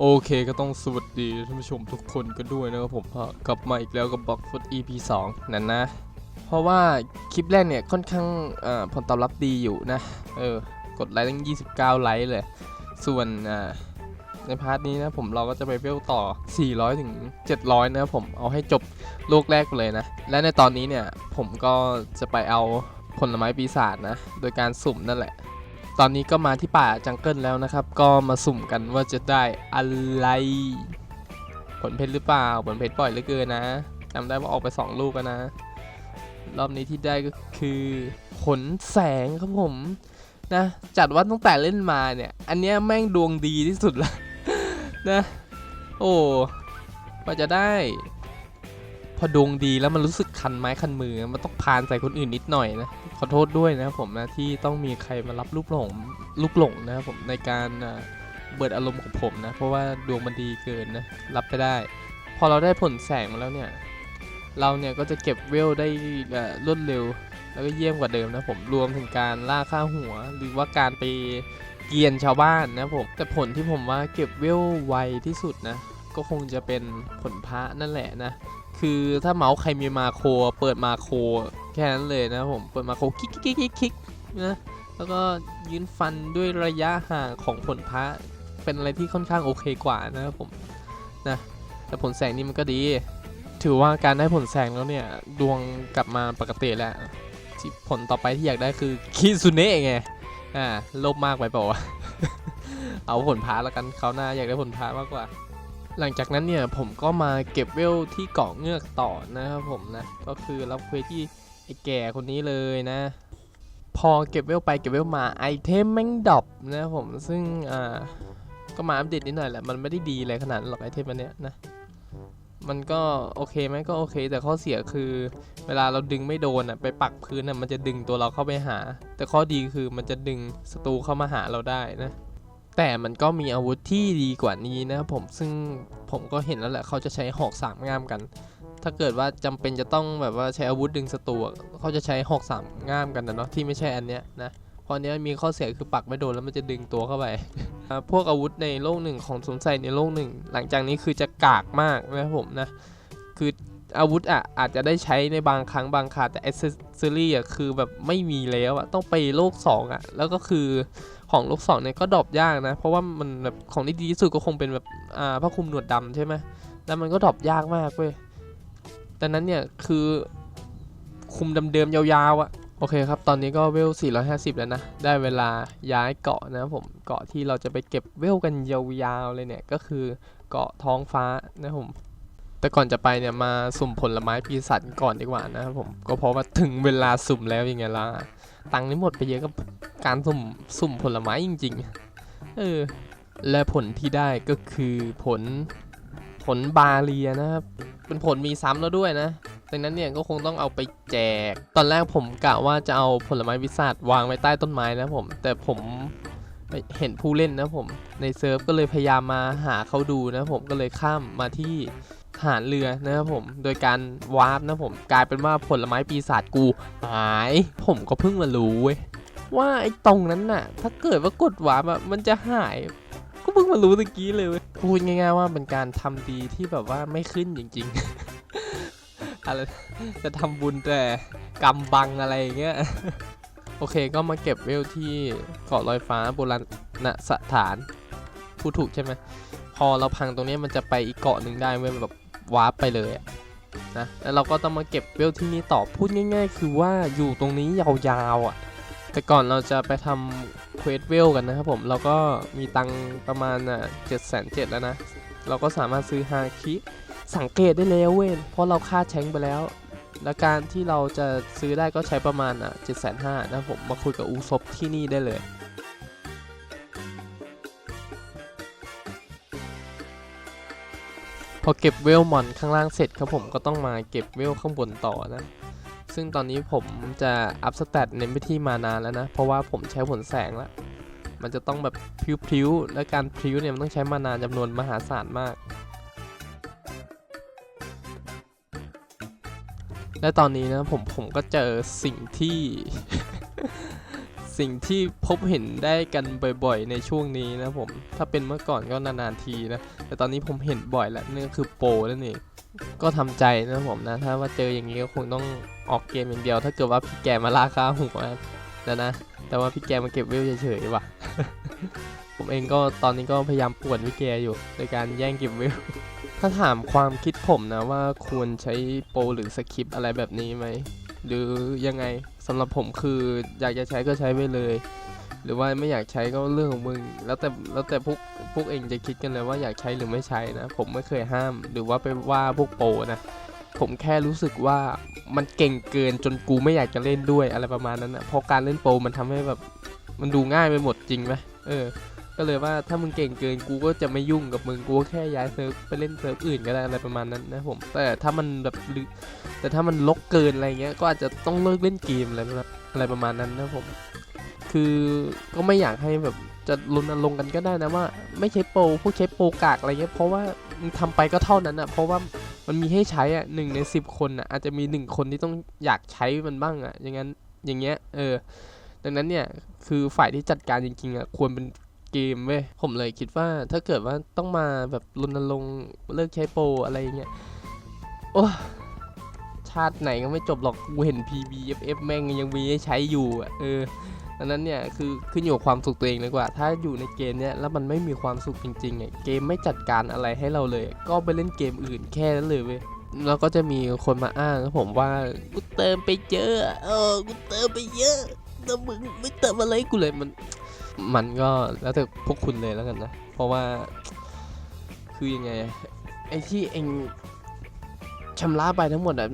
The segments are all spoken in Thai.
โอเคก็ต้องสวัสดีท่านผู้ชมทุกคนกันด้วยนะครับผมกลับมาอีกแล้วกับบล็อกฟุต EP 2 นั่นนะ เพราะว่าคลิปแรกเนี่ยค่อนข้างผลตอบรับดีอยู่นะ เออ กดไลค์ตั้ง 29 ไลค์เลย ส่วนในพาร์ทนี้นะผมเราก็จะไปเวลต่อ 400 ถึง 700 นะครับผมเอาให้จบโลกแรกไปเลยนะ และในตอนนี้เนี่ยผมก็จะไปเอาผลไม้ปีศาจนะ โดยการสุ่มนั่นแหละ ตอนนี้ก็มาที่ป่าจังเกิลแล้วนะครับ ก็มาสุ่มกันว่าจะได้อะไร ผลเพชรหรือเปล่า ผลเพชรปล่อยเหลือเกินนะจำได้ว่าออกไป 2 ลูกนะ รอบนี้ที่ได้ก็คือขนแสงครับผมนะ จัดว่าตั้งแต่เล่นมาเนี่ย อันเนี้ยแม่งดวงดีที่สุดละนะ โอ้กว่าจะได้ พอดวงดีแล้วมันรู้สึกคันไม้คันมือ มันต้องพานใส่คนอื่นนิดหน่อยนะขอโทษด้วยนะผมนะที่ต้องมีใครมารับลูกหลงลูกหลงนะผมในการเบิดอารมณ์ของผมนะ เพราะว่าดวงมันดีเกินนะรับไปได้ พอเราได้ผลแสงมาแล้วเนี่ยเราเนี่ยก็จะเก็บเวลได้รวดเร็ว แล้วก็เยี่ยมกว่าเดิมนะผมรวมถึงการล่าค่าหัว หรือว่าการไปเกียนชาวบ้านนะผมแต่ผลที่ผมว่าเก็บเวลไวที่สุดนะก็คงจะเป็นผลพระนั่นแหละนะ คือถ้าเมาส์ใครมีมาโครเปิดมาโครแค่นั้นเลยนะผมเปิดมาโครคลิกคลิกคลิกคลิกนะแล้วก็ยืนฟันด้วยระยะห่างของผลพระเป็นอะไรที่ค่อนข้างโอเคกว่านะครับผมนะแต่ผลแสงนี่มันก็ดี ถือว่าการได้ผลแสงแล้วเนี่ย ดวงกลับมาปกติแล้วที่ผลต่อไปที่อยากได้คือคิซุเนะไงอ่าโลภมากไปเปล่าวะเอาผลพาแล้วกันเขาวหน้าอยากได้ผลพามากกว่า หลังจากนั้นเนี่ยผมก็มาเก็บเวลที่เกาะเงือกต่อนะครับผมนะ ก็คือรับเควสที่ไอ้แก่คนนี้เลยนะ พอเก็บเวลไปเก็บเวลมาไอเทมแม่งดอปนะครับผมซึ่งอ่าก็มาอัปเดตนิดหน่อยแหละมันไม่ได้ดีอะไรขนาดหรอกไอเทมอันเนี้ยนะมันก็โอเคไหมก็โอเค แต่ข้อเสียคือ เวลาเราดึงไม่โดนอะไปปักพื้นอะมันจะดึงตัวเราเข้าไปหา แต่ข้อดีคือมันจะดึงศัตรูเข้ามาหาเราได้นะ แต่มันก็มีอาวุธที่ดีกว่านี้นะครับผมซึ่งผมก็เห็นแล้วแหละเขาจะใช้หอกสามง่ามกัน ถ้าเกิดว่าจำเป็นจะต้องแบบว่าใช้อาวุธดึงศัตรูเขาจะใช้หอกสามง่ามกันนะเนาะที่ไม่ใช่อันเนี้ยนะเพราะอันเนี้ยมีข้อเสียคือปักไม่โดนแล้วมันจะดึงตัวเข้าไป พวกอาวุธในโลกหนึ่งของสมใส่ในโลกหนึ่ง หลังจากนี้คือจะกากมากนะผมนะ คืออาวุธอะอาจจะได้ใช้ในบางครั้งบางคาแต่อเซอรี่อะคือแบบไม่มีแล้วอะต้องไปโลกสองอะแล้วก็คือ ของโลกสองเนี่ยก็ดรอปยากนะ เพราะว่ามันแบบของที่ดีที่สุดก็คงเป็นแบบอ่าผ้าคลุมหนวดดำใช่ไหมแล้วมันก็ดรอปยากมากเว้ยดังนั้นเนี่ยคือคุมเดิมๆยาวๆอะ่ะโอเคครับ ตอนนี้ก็เวล 450 แล้วนะ ได้เวลาย้ายเกาะนะผม เกาะที่เราจะไปเก็บเวลกันยาวๆเลยเนี่ย ก็คือเกาะท้องฟ้านะผม แต่ก่อนจะไปเนี่ยมาสุ่มผลไม้ปีศาจก่อนดีกว่านะครับผม ก็เพราะว่าถึงเวลาสุ่มแล้วยังไงล่ะ ตังค์นี่หมดไปเยอะกับการสุ่มสุ่มผลไม้จริงๆ เออ และผลที่ได้ก็คือผลผลบาเลียนะครับ เป็นผลมีซ้ำแล้วด้วยนะดังนั้นเนี่ยก็คงต้องเอาไปแจก ตอนแรกผมกะว่าจะเอาผลไม้วิสาดวางไว้ใต้ต้นไม้นะผม แต่ผมเห็นผู้เล่นนะผม ในเซิร์ฟก็เลยพยายามมาหาเขาดูนะผมก็เลยข้ามมาที่ ฐานเรือนะครับผมโดยการวาร์ปนะผมกลายเป็นว่าผลไม้ปีศาจกูหาย ผมก็เพิ่งมารู้เว้ยว่าไอ้ตรงนั้นน่ะ ถ้าเกิดว่ากดวาร์ปอะมันจะหายก็เพิ่งมารู้ตะกี้เลยเว้ยพูดง่ายๆว่าเป็นการทำดีที่แบบว่าไม่ขึ้นจริง ๆ อะไรจะทำบุญแต่กำบังอะไรอย่างเงี้ยโอเคก็มาเก็บเวลที่เกาะลอยฟ้าโบราณสถานพูดถูกใช่ไหมพอเราพังตรงนี้มันจะไปอีกเกาะหนึ่งได้เว้ยแบบ วาร์ปไปเลยนะแล้วเราก็ต้องมาเก็บเวลที่นี่ต่อพูดง่าย ๆ คือว่าอยู่ตรงนี้ยาวๆอะแต่ก่อนเราจะไปทำเควสเวลกันนะครับผมเราก็มีตังประมาณอะเจ็ดแสนเจ็ดแล้วนะ เราก็สามารถซื้อฮาคิสังเกตได้แล้วเว้ยเพราะเราค่าแชงไปแล้ว และการที่เราจะซื้อได้ก็ใช้ประมาณอะเจ็ดแสนห้านะครับผมมาคุยกับอูซบที่นี่ได้เลย พอเก็บเวลมอนข้างล่างเสร็จครับผมก็ต้องมาเก็บเวลข้างบนต่อนะ ซึ่งตอนนี้ผมจะอัพสเตตเน้นไปที่มานานแล้วนะ เพราะว่าผมใช้ผลแสงแล้ว มันจะต้องแบบพริ้วๆ และการพริ้วเนี่ยมันต้องใช้มานานจำนวนมหาศาลมาก และตอนนี้นะผมผมก็เจอสิ่งที่ สิ่งที่พบเห็นได้กันบ่อยๆ ในช่วงนี้นะผม ถ้าเป็นเมื่อก่อนก็นานๆทีนะ แต่ตอนนี้ผมเห็นบ่อยแล้วนั่นก็คือโปรนั่นเอง ก็ทำใจนะผมนะ ถ้าว่าเจออย่างนี้ก็คงต้องออกเกมอย่างเดียว ถ้าเกิดว่าพี่แกมาล่าค่าหัวนะนะ แต่ว่าพี่แกมาเก็บเวลเฉยๆว่ะ ผมเองก็ตอนนี้ก็พยายามป่วนพี่แกอยู่ในการแย่งเก็บเวล ถ้าถามความคิดผมนะว่าควรใช้โปรหรือสคริปอะไรแบบนี้ไหม หรือยังไง สำหรับผมคืออยากจะใช้ก็ใช้ไปเลย หรือว่าไม่อยากใช้ก็เรื่องของมึง แล้วแต่แล้วแต่พวกพวกเองจะคิดกันเลยว่าอยากใช้หรือไม่ใช้นะ ผมไม่เคยห้ามหรือว่าไปว่าพวกโปนะผมแค่รู้สึกว่ามันเก่งเกินจนกูไม่อยากจะเล่นด้วยอะไรประมาณนั้นนะเพราะการเล่นโปมันทำให้แบบมันดูง่ายไปหมดจริงไหมเออ ก็เลยว่าถ้ามึงเก่งเกินกูก็จะไม่ยุ่งกับมึงกูก็แค่ย้ายเซิร์ฟไปเล่นเซิร์ฟอื่นก็ได้อะไรประมาณนั้นนะผม แต่ถ้ามันแบบแต่ถ้ามันลกเกินอะไรเงี้ยก็อาจจะต้องเลิกเล่นเกมอะไรอะไรประมาณนั้นนะผม คือก็ไม่อยากให้แบบจะรณรงกันก็ได้นะว่า ไม่ใช้โปรพวกใช้โปรกากอะไรเงี้ยเพราะว่ามึงทำไปก็เท่านั้นอะเพราะว่ามันมีให้ใช้อะหนึ่งในสิบคนอะอาจจะมีหนึ่งคนที่ต้องอยากใช้มันบ้างอะอย่างนั้นอย่างเงี้ยเออดังนั้นเนี่ยคือฝ่ายที่จัดการจริงๆอะควรเป็น เกมเว้ยผมเลยคิดว่าถ้าเกิดว่าต้องมาแบบรณรงค์เลิกใช้โปรอะไรเงี้ยโอ้ชาติไหนก็ไม่จบหรอกกูเห็น PBFF แม่งยังมีให้ใช้อยู่อะเออดังนั้นเนี่ยคือขึ้นอยู่กับความสุขตัวเองดีกว่า ถ้าอยู่ในเกมเนี้ยแล้วมันไม่มีความสุขจริงๆเนี่ยเกมไม่จัดการอะไรให้เราเลย ก็ไปเล่นเกมอื่นแค่นั้นเลยเว้ยแล้วก็จะมีคนมาอ้างกับผมว่ากูเติมไปเยอะเออกูเติมไปเยอะแต่มึงไม่เติมอะไรกูเลยมัน มันก็แล้วแต่พวกคุณเลยแล้วกันนะ เพราะว่าคือยังไงไอ้ที่เองชำระไปทั้งหมดอะ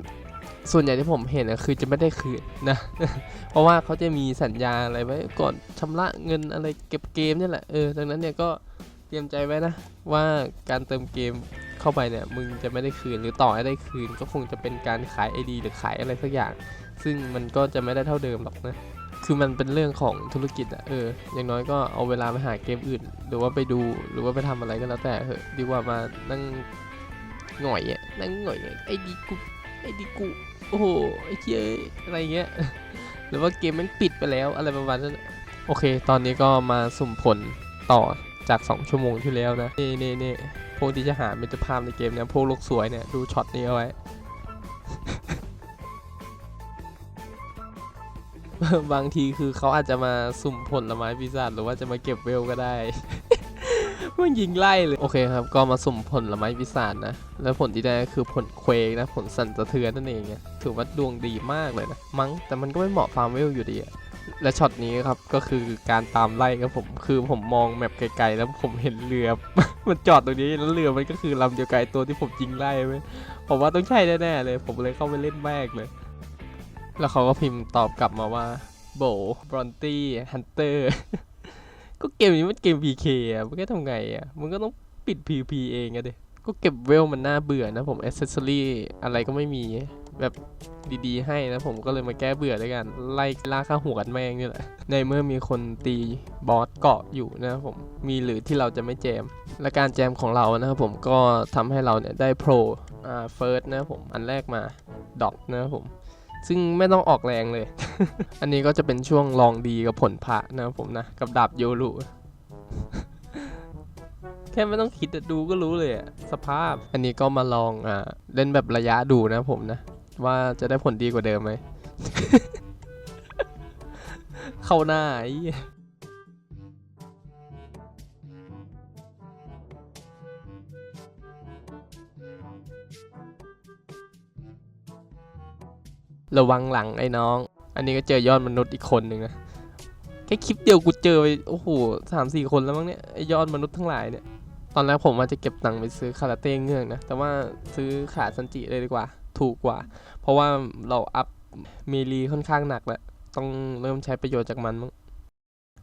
ส่วนใหญ่ที่ผมเห็นอะคือจะไม่ได้คืนนะ เพราะว่าเขาจะมีสัญญาอะไรไว้ก่อนชำระเงินอะไรเก็บเกมนี่แหละเออดังนั้นเนี่ยก็เตรียมใจไว้นะว่าการเติมเกมเข้าไปเนี่ยมึงจะไม่ได้คืนหรือต่อให้ได้คืน ก็คงจะเป็นการขาย ID หรือขายอะไรสักอย่าง ซึ่งมันก็จะไม่ได้เท่าเดิมหรอกนะ คือมันเป็นเรื่องของธุรกิจอะเออ อย่างน้อยก็เอาเวลาไปหาเกมอื่น หรือว่าไปดู หรือว่าไปทำอะไรก็แล้วแต่เถอะดีกว่ามานั่งหงอยอะนั่งหงอยไอ้ดีกูไอ้ดีกูโอ้โหไอ้เจ้ยอะไรเงี้ย หรือว่าเกมมันปิดไปแล้วอะไรประมาณนั้นโอเค ตอนนี้ก็มาสุ่มผลต่อจาก 2 ชั่วโมงที่แล้วนะ นี่นี่นี่พวกที่จะหามิตรภาพในเกมเนี่ยพวกโลกสวยเนี่ย ดูช็อตนี้เอาไว้ บางทีคือเขาอาจจะมาสุ่มผลไม้ปีศาจหรือว่าจะมาเก็บเวลก็ได้มันยิงไล่เลย โอเคครับ ก็มาสุ่มผลไม้ปีศาจนะ แล้วผลที่ได้ก็คือผลเควกนะ ผลสั่นสะเทือนนั่นเองถือว่าดวงดีมากเลยนะ มั้ง แต่มันก็ไม่เหมาะฟาร์มเวลอยู่ดีอะและช็อตนี้ครับ ก็คือการตามไล่ครับผม คือผมมองแมปไกลๆ แล้วผมเห็นเรือ มันจอดตรงนี้ แล้วเรือมันก็คือลำเดียวกับตัวที่ผมยิงไล่ไว้ยผมว่าต้องใช่แน่ๆเลย ผมเลยเข้าไปเล่นแมกเลย แล้วเขาก็พิมพ์ตอบกลับมาว่าโบ บรอนตี้ฮันเตอร์ ก็เกมนี้มันเกม PK อะมันก็ทำไงอะ มันก็ต้องปิด PVP เองอะดิก็เก็บเวลมันน่าเบื่อนะผมอ c เซสซอรี่อะไรก็ไม่มีแบบดีๆ ให้นะผมก็เลยมาแก้เบื่อด้วยกันไล่ล่าค่าหัวกันแม่งนี่แหละ ในเมื่อมีคนตีบอสเกาะอยู่นะผมมีหรือที่เราจะไม่แจม และการแจมของเรานะครับผมก็ทำให้เราเนี่ยได้โปรอ่าเฟิร์สนะผมอันแรกมาดอกนะครับผม ซึ่งไม่ต้องออกแรงเลย อันนี้ก็จะเป็นช่วงลองดีกับผลพระนะครับผมนะ กับดาบโยรุแค่ไม่ต้องคิดดูก็รู้เลยสภาพ อันนี้ก็มาลองอ่าเล่นแบบระยะดูนะผมนะ ว่าจะได้ผลดีกว่าเดิมไหม เข้าหน้าไอ้ ระวังหลังไอ้น้อง อันนี้ก็เจอยอดมนุษย์อีกคนหนึ่งนะ แค่คลิปเดียวกูเจอไปโอ้โหสามสี่คนแล้วมั้งเนี่ยไอยอดมนุษย์ทั้งหลายเนี่ย ตอนแรกผมว่าจะเก็บตังค์ไปซื้อคาราเต้เงือกนะ แต่ว่าซื้อขาซันจิเลยดีกว่า ถูกกว่า เพราะว่าเราอัพเมลีค่อนข้างหนักแล้ว ต้องเริ่มใช้ประโยชน์จากมันมั้ง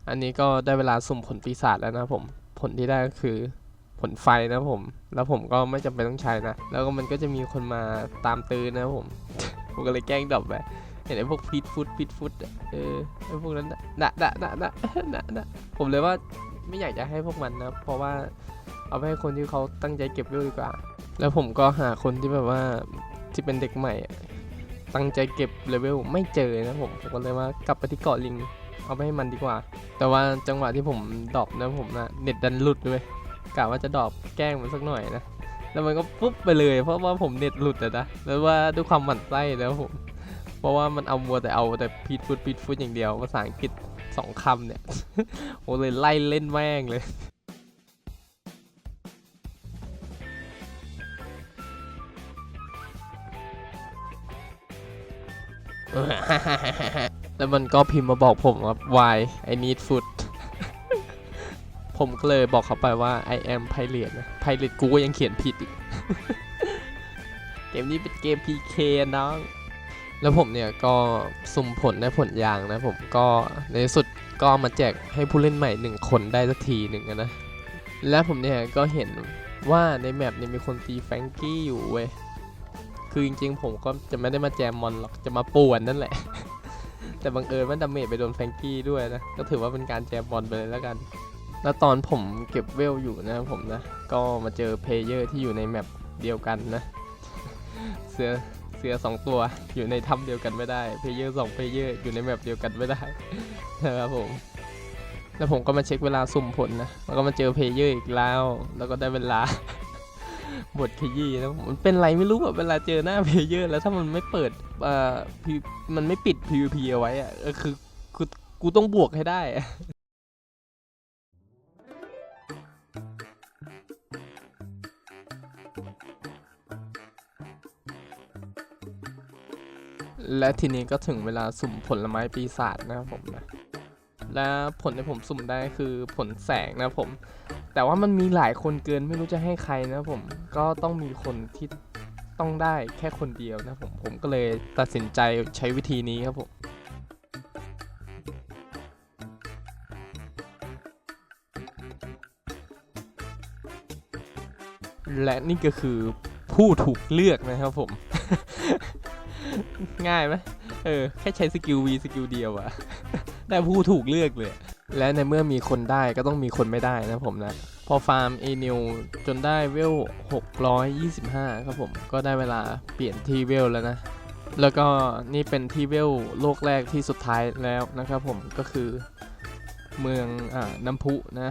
อันนี้ก็ได้เวลาสุ่มผลปีศาจแล้วนะผม ผลที่ได้ก็คือผลไฟนะผม แล้วผมก็ไม่จำเป็นต้องใช้นะ แล้วก็มันก็จะมีคนมาตามตื้อนะผม ผมก็เลยแกล้งดรอปไปเห็นไอ้พวกพีทฟุตพีทฟุตเออไอ้พวกนั้นนะนะนะนะนะนะผมเลยว่าไม่อยากจะให้พวกมันนะ เพราะว่าเอาไปให้คนที่เขาตั้งใจเก็บเวลดีกว่า แล้วผมก็หาคนที่แบบว่าที่เป็นเด็กใหม่ ตั้งใจเก็บเลเวลไม่เจอนะผมผมก็เลยว่ากลับไปที่เกาะลิง เอาไปให้มันดีกว่า แต่ว่าจังหวะที่ผมดรอปนะผมนะเน็ตดันหลุดด้วยกะว่าจะดรอปแกล้งมันสักหน่อยนะ แล้วมันก็ปุ๊บไปเลย เพราะว่าผมเน็ตหลุดอะนะแล้วว่าด้วยความหมั่นไส้แล้วผม เพราะว่ามันเอามัวแต่เอาแต่พีทฟุตพีทฟุตอย่างเดียวภาษาอังกฤษสองคำเนี่ยโอ้เลยไล่เล่นแม่งเลยแล้วมันก็พิมพ์มาบอกผมว่า why I need food ผมก็เลยบอกเขาไปว่า I am pilot นะ pilot กูก็ยังเขียนผิดอีก เกมนี้เป็นเกม PK น้อง แล้วผมเนี่ยก็สุ่มผลได้ผลยางนะ ผมก็ในสุดก็มาแจกให้ผู้เล่นใหม่หนึ่งคนได้สักทีหนึ่งนะ และผมเนี่ยก็เห็นว่าในแมปเนี่ยมีคนตีแฟงกี้อยู่เว้ย คือจริงๆ ผมก็จะไม่ได้มาแจมมอนหรอก จะมาป่วนนั่นแหละ แต่บังเอิญว่าดาเมจไปโดนแฟงกี้ด้วยนะ ก็ถือว่าเป็นการแจมมอนไปเลยแล้วกัน แล้วตอนผมเก็บเวลอยู่นะผมนะ ก็มาเจอเพลเยอร์ที่อยู่ในแมปเดียวกันนะ เสือเสือสองตัวอยู่ในถ้ำเดียวกันไม่ได้ เพลเยอร์สองเพลเยอร์อยู่ในแมปเดียวกันไม่ได้นะครับผม แล้วผมก็มาเช็คเวลาสุ่มผลนะ แล้วก็มาเจอเพลเยอร์อีกแล้ว แล้วก็ได้เวลาบทขยี้นะมันเป็นไรไม่รู้แบบเวลาเจอหน้าเพลเยอร์แล้วถ้ามันไม่เปิดเอ่อมันไม่ปิด PVP เอาไว้อะคือคือกูต้องบวกให้ได้ และทีนี้ก็ถึงเวลาสุ่มผลไม้ปีศาจนะครับผมนะและผลที่ผมสุ่มได้คือผลแสงนะครับผม แต่ว่ามันมีหลายคนเกินไม่รู้จะให้ใครนะครับผมก็ต้องมีคนที่ต้องได้แค่คนเดียวนะครับผมผมก็เลยตัดสินใจใช้วิธีนี้ครับผมและนี่ก็คือผู้ถูกเลือกนะครับผม ง่ายไหมเออ แค่ใช้สกิล V สกิลเดียวอะได้ผู้ถูกเลือกเลย และในเมื่อมีคนได้ก็ต้องมีคนไม่ได้นะผมนะ พอฟาร์มเอนิวจนได้เวล 625 ครับผมก็ได้เวลาเปลี่ยนที่เวลแล้วนะ แล้วก็นี่เป็นที่เวลโลกแรกที่สุดท้ายแล้วนะครับผมก็คือเมืองอน้ำพุนะ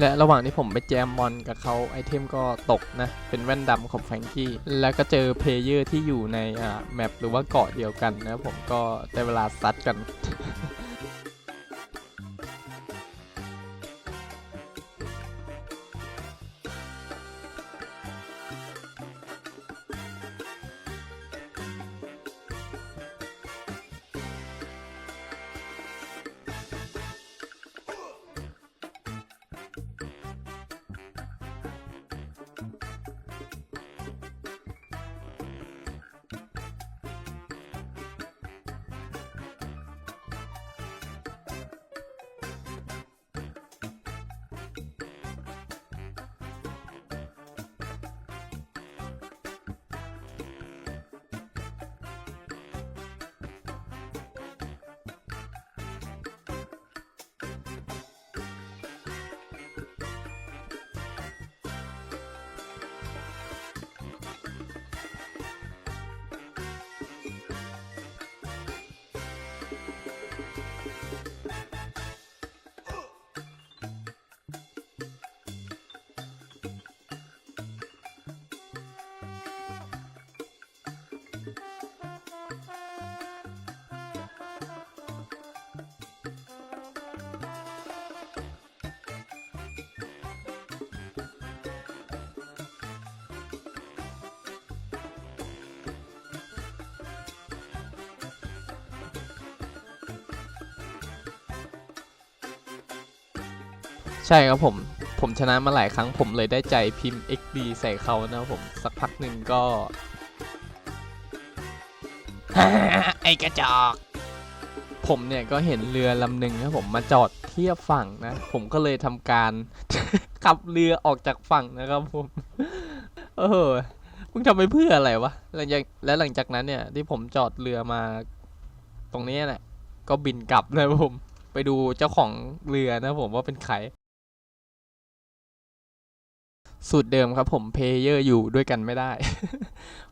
และระหว่างที่ผมไปแจมมอนกับเขาไอเทมก็ตกนะ เป็นแว่นดำของแฟรงกี้ แล้วก็เจอเพลเยอร์ที่อยู่ในอ่าแมปหรือว่าเกาะเดียวกันนะผมก็ได้เวลาซัดกัน ใช่ครับผม ผมชนะมาหลายครั้งผมเลยได้ใจพิมพ์ XD ใส่เขานะครับผมสักพักหนึ่งก็ ไอกระจอกผมเนี่ยก็เห็นเรือลำหนึ่งครับผมมาจอดเทียบฝั่งนะ ผมก็เลยทำการขับเรือออกจากฝั่งนะครับผมเออมึงทำไปเพื่ออะไรวะหลังจากและหลังจากนั้นเนี่ย ที่ผมจอดเรือมาตรงนี้แหละก็บินกลับนะผม ไปดูเจ้าของเรือนะผมว่าเป็นใคร สูตรเดิมครับผมเพลเยอร์อยู่ด้วยกันไม่ได้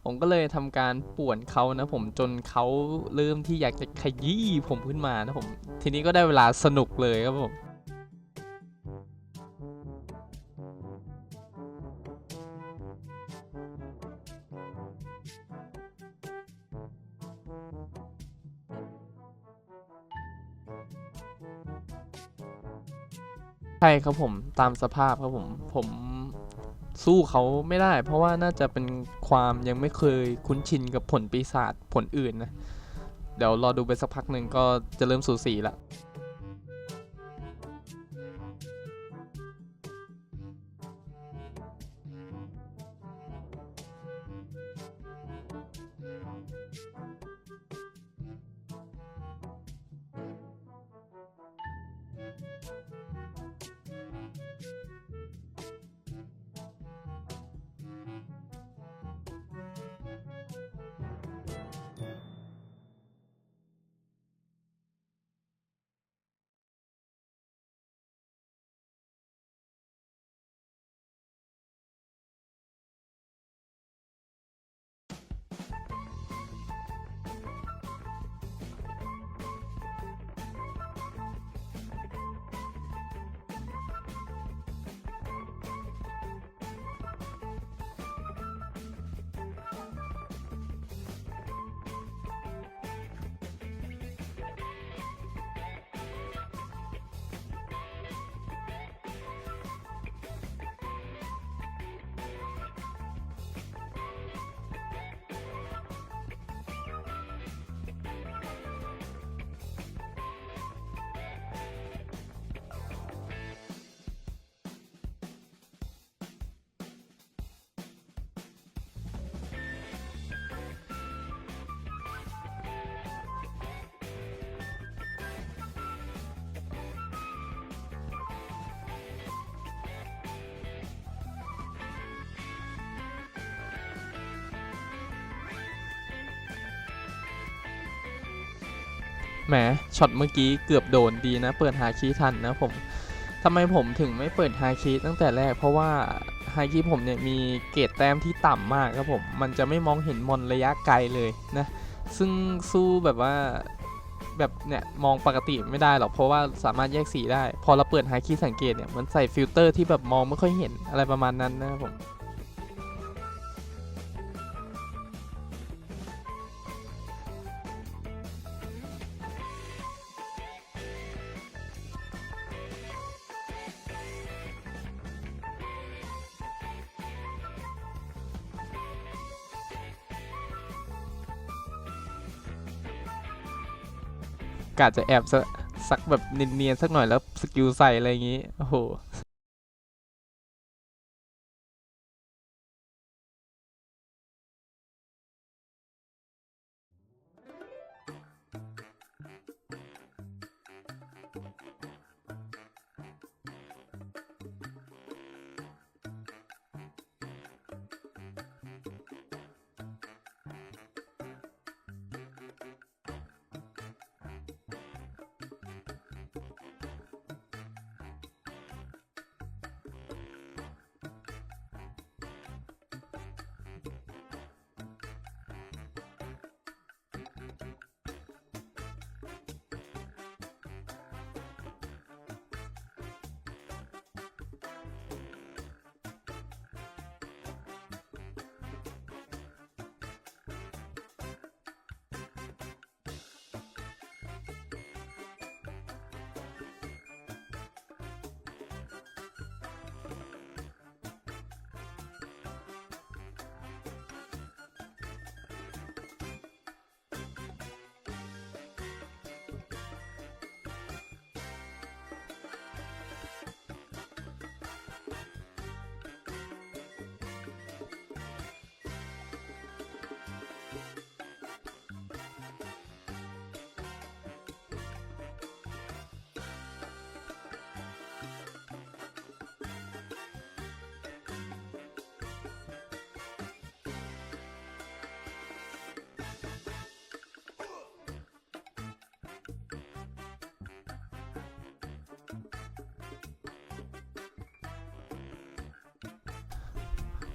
ผมก็เลยทำการป่วนเขานะผมจนเขาเริ่มที่อยากจะขยี้ผมขึ้นมานะผม ทีนี้ก็ได้เวลาสนุกเลยครับผมใช่ครับผมตามสภาพครับผมผม สู้เขาไม่ได้ เพราะว่าน่าจะเป็นความยังไม่เคยคุ้นชินกับผลปีศาจผลอื่นนะ เดี๋ยวรอดูไปสักพักหนึ่งก็จะเริ่มสูสีละ แหมช็อตเมื่อกี้เกือบโดนดีนะ เปิดฮาคีทันนะผมทำไมผมถึงไม่เปิดฮาคีตั้งแต่แรก เพราะว่าฮาคีผมเนี่ยมีเกรดแต้มที่ต่ำมากครับผม มันจะไม่มองเห็นมอนระยะไกลเลยนะ ซึ่งสู้แบบว่าแบบเนี่ยมองปกติไม่ได้หรอกเพราะว่าสามารถแยกสีได้ พอเราเปิดฮาคีสังเกตเนี่ยมันใส่ฟิลเตอร์ที่แบบมองไม่ค่อยเห็นอะไรประมาณนั้นนะครับผม กะจะแอบสักแบบเนียนๆสักหน่อยแล้วสกิลใส่อะไรอย่างงี้ โอ้โห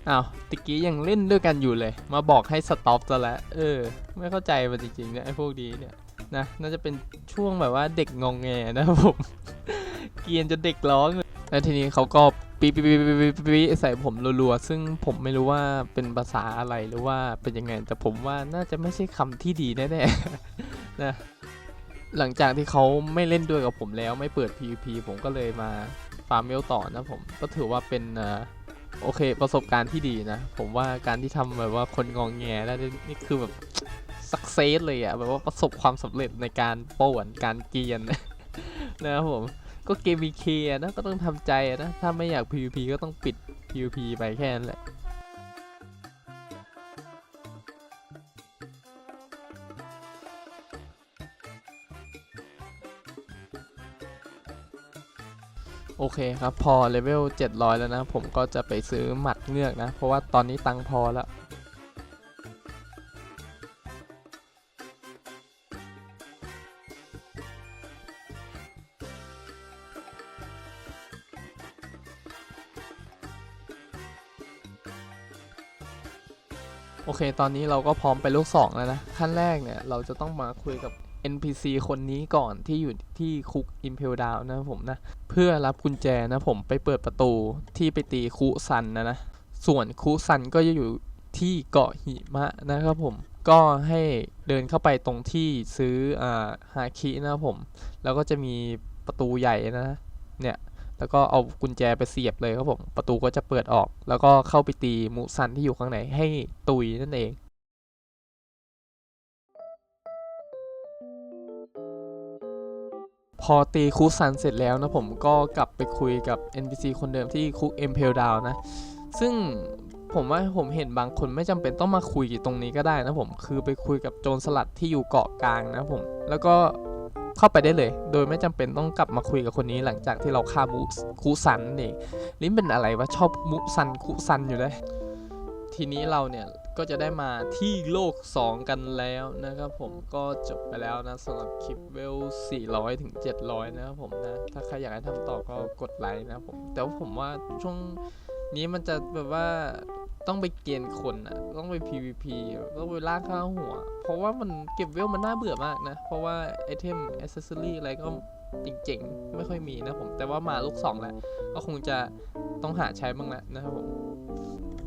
อ้าวตะกี้ยังเล่นด้วยกันอยู่เลย มาบอกให้สต็อปซะแล้วเออ ไม่เข้าใจมันจริงๆเนี่ยไอ้พวกนี้เนี่ยนะน่าจะเป็นช่วงแบบว่าเด็กงองแงนะครับผมเกียนจนเด็กร้องเลยแล้วทีนี้เขาก็ปีปีปีปีปีปีใส่ผมรัวๆซึ่งผมไม่รู้ว่าเป็นภาษาอะไรหรือว่าเป็นยังไง แต่ผมว่าน่าจะไม่ใช่คำที่ดีแน่ๆนะหลังจากที่เขาไม่เล่นด้วยกับผมแล้วไม่เปิด PVP ผมก็เลยมาฟาร์มเวลต่อนะผมก็ถือว่าเป็นอ่า โอเค ประสบการณ์ที่ดีนะ ผมว่าการที่ทำแบบว่าคนงองแงได้นี่นี่คือแบบสักเซสเลยอะแบบว่าประสบความสำเร็จในการป่วนการเกียนนะครับผมก็เกม VK อะนะก็ต้องทำใจนะ ถ้าไม่อยาก PVP ก็ต้องปิด PVP ไปแค่นั้นแหละ โอเคครับ พอเลเวล 700 แล้วนะ ผมก็จะไปซื้อหมัดเงือกนะ เพราะว่าตอนนี้ตังพอแล้วโอเค ตอนนี้เราก็พร้อมไปลูก2แล้วนะ ขั้นแรกเนี่ย เราจะต้องมาคุยกับ NPC คนนี้ก่อนที่อยู่ที่คุก Impel Down นะผมนะ เพื่อรับกุญแจนะผมไปเปิดประตูที่ไปตีคุซันนะนะ ส่วนคุซันก็จะอยู่ที่เกาะหิมะนะครับผมก็ให้เดินเข้าไปตรงที่ซื้ออ่าฮาคินะครับผม แล้วก็จะมีประตูใหญ่นะเนี่ยแล้วก็เอากุญแจไปเสียบเลยครับผม ประตูก็จะเปิดออก แล้วก็เข้าไปตีมุซันที่อยู่ข้างในให้ตุยนั่นเอง พอตีคุกซันเสร็จแล้วนะผมก็กลับไปคุยกับ NPC คนเดิมที่คุก e m p e l Down นะ ซึ่งผมว่าผมเห็นบางคนไม่จำเป็นต้องมาคุยตรงนี้ก็ได้นะผม คือไปคุยกับโจรสลัดที่อยู่เกาะกลางนะผม แล้วก็เข้าไปได้เลย โดยไม่จำเป็นต้องกลับมาคุยกับคนนี้หลังจากที่เราฆ่ามุคุซันนั่นเองลิ้นเป็นอะไรวะชอบมุซันคุซันอยู่เลยทีนี้เราเนี่ย ก็จะได้มาที่โลก 2 กันแล้วนะครับผมก็จบไปแล้วนะสำหรับคลิปเวล 400 ถึง 700 นะครับผมนะ ถ้าใครอยากให้ทำต่อก็กดไลค์นะผม แต่ว่าผมว่าช่วงนี้มันจะแบบว่าต้องไปเกณฑ์คนอะต้องไป PVP ต้องไปล่าค่าหัว เพราะว่ามันเก็บเวลมันน่าเบื่อมากนะ เพราะว่าไอเทมอ c เซอรี่อะไรก็ เจ๋งๆ ไม่ค่อยมีนะผม แต่ว่ามาลูก2แล้ว ก็คงจะต้องหาใช้บ้างแล้วนะครับผม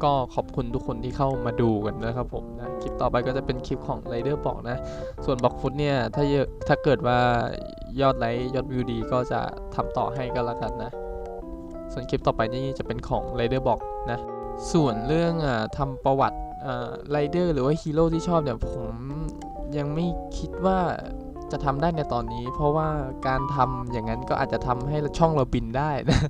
ก็ขอบคุณทุกคนที่เข้ามาดูกันนะครับผมนะ คลิปต่อไปก็จะเป็นคลิปของไรเดอร์บอกนะ ส่วนบอกฟุตเนี่ย ถ้าเยอะถ้าเกิดว่ายอดไลค์ยอดวิวดี ก็จะทำต่อให้ก็แล้วกันนะ ส่วนคลิปต่อไปนี่จะเป็นของไรเดอร์บอกนะ ส่วนเรื่องอ่าทำประวัติไรเดอร์หรือว่าฮีโร่ที่ชอบเนี่ยผมยังไม่คิดว่า จะทำได้ในตอนนี้ เพราะว่าการทำอย่างนั้นก็อาจจะทำให้ช่องเราบินได้นะ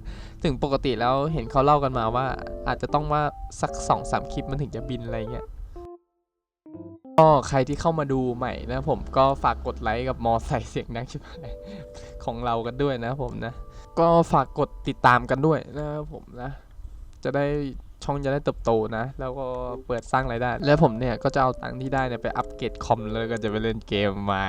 ถึงปกติแล้วเห็นเขาเล่ากันมาว่า อาจจะต้องว่าสักสองสามคลิปมันถึงจะบินอะไรเงี้ยก็ใครที่เข้ามาดูใหม่นะผมก็ฝากกดไลค์กับมอใส่เสียงดังชิบหายของเรากันด้วยนะผมนะ ก็ฝากกดติดตามกันด้วยนะผมนะ จะได้ช่องจะได้เติบโตนะ แล้วก็เปิดสร้างรายได้ แล้วผมเนี่ย ก็จะเอาตังค์ที่ได้เนี่ย ไปอัปเกรดคอมเลยก็จะไปเล่นเกมใหม่